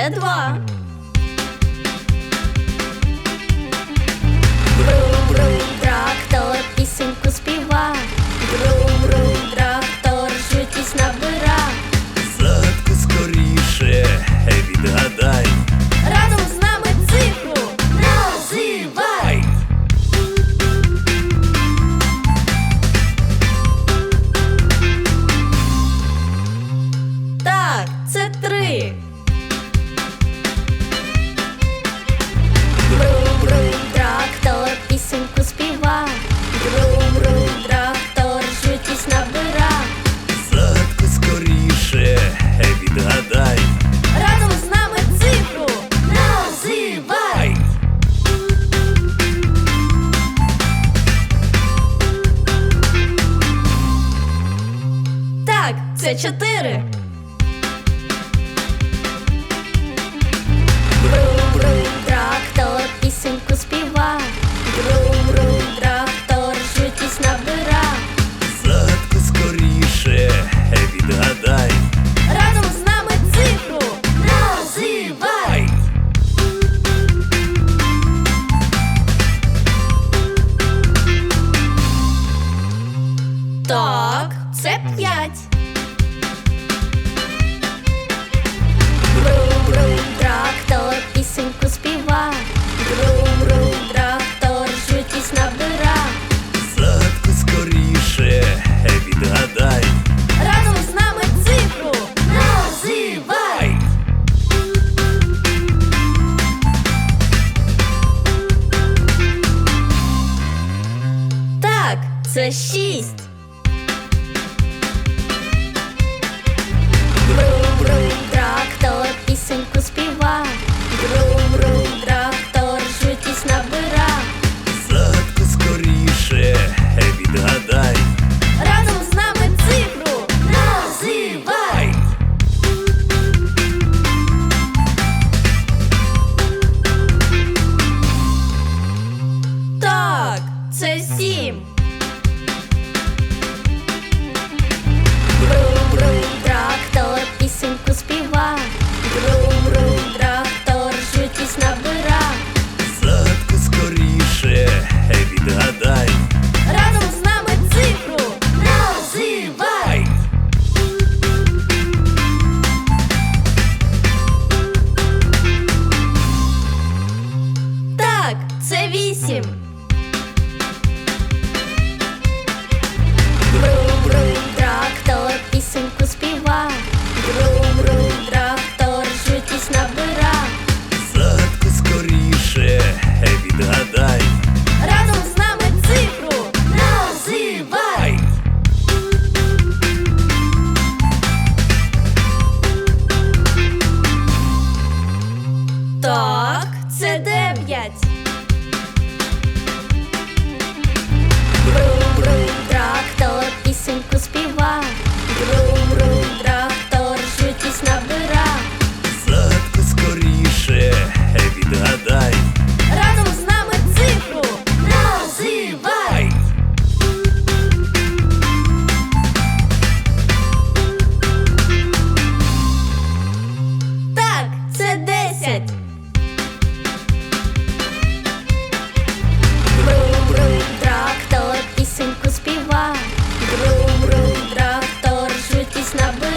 це два. Брум-брум, трактор, пісеньку співа. Брум-брум, трактор, скоріше відгадай. Разом з нами цифру називай. Так, це три. 24 це шість. Брум-брум, трактор. Так, це дев'ять. Бру-бру, трактор пісеньку співа. Брум. snap.